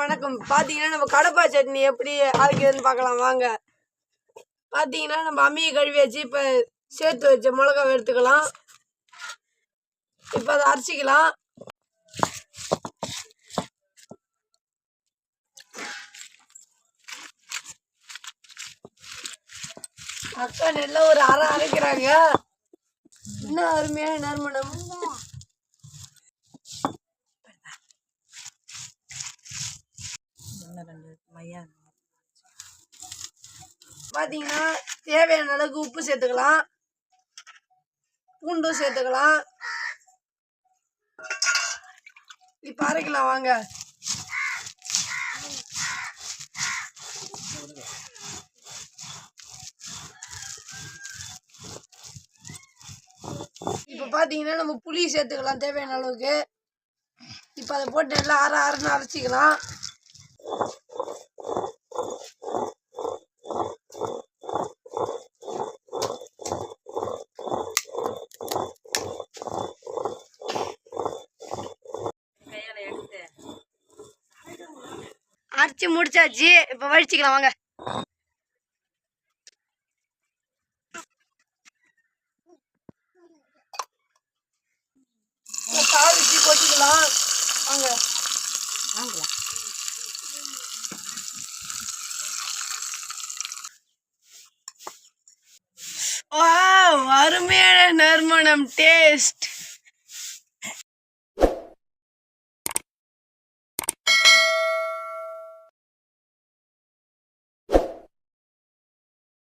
வணக்கம். பார்த்தீங்கன்னா நம்ம கடப்பா சட்னி எப்படி அரைக்கிறதுன்னு பார்க்கலாம். வாங்க. பார்த்தீங்கன்னா நம்ம அம்மியை கழுவி வச்சு இப்போ சேர்த்து வச்ச மிளகாவை எடுத்துக்கலாம். இப்போ அதை அரைச்சிக்கலாம். அக்கா நல்லா ஒரு அரை அரைக்கிறாங்க. இன்னும் அருமையான நறுமணம் பார்த்தீங்கன்னா தேவையான அளவுக்கு உப்பு சேர்த்துக்கலாம். பூண்டும் சேர்த்துக்கலாம். இப்போ அரைக்கலாம் வாங்க. இப்போ பார்த்தீங்கன்னா நம்ம புளி சேர்த்துக்கலாம் தேவையான அளவுக்கு. இப்போ அதை போட்டு நல்லா அரை அரைன்னு அரைச்சிக்கலாம். அரைச்சி முடிச்சாச்சு. இப்போ வடிச்சிக்கலாம் வாங்க. தாளிச்சு கொட்டிக்கலாம். வாங்க. வாவ், அருமையான நறுமணம் டேஸ்ட்.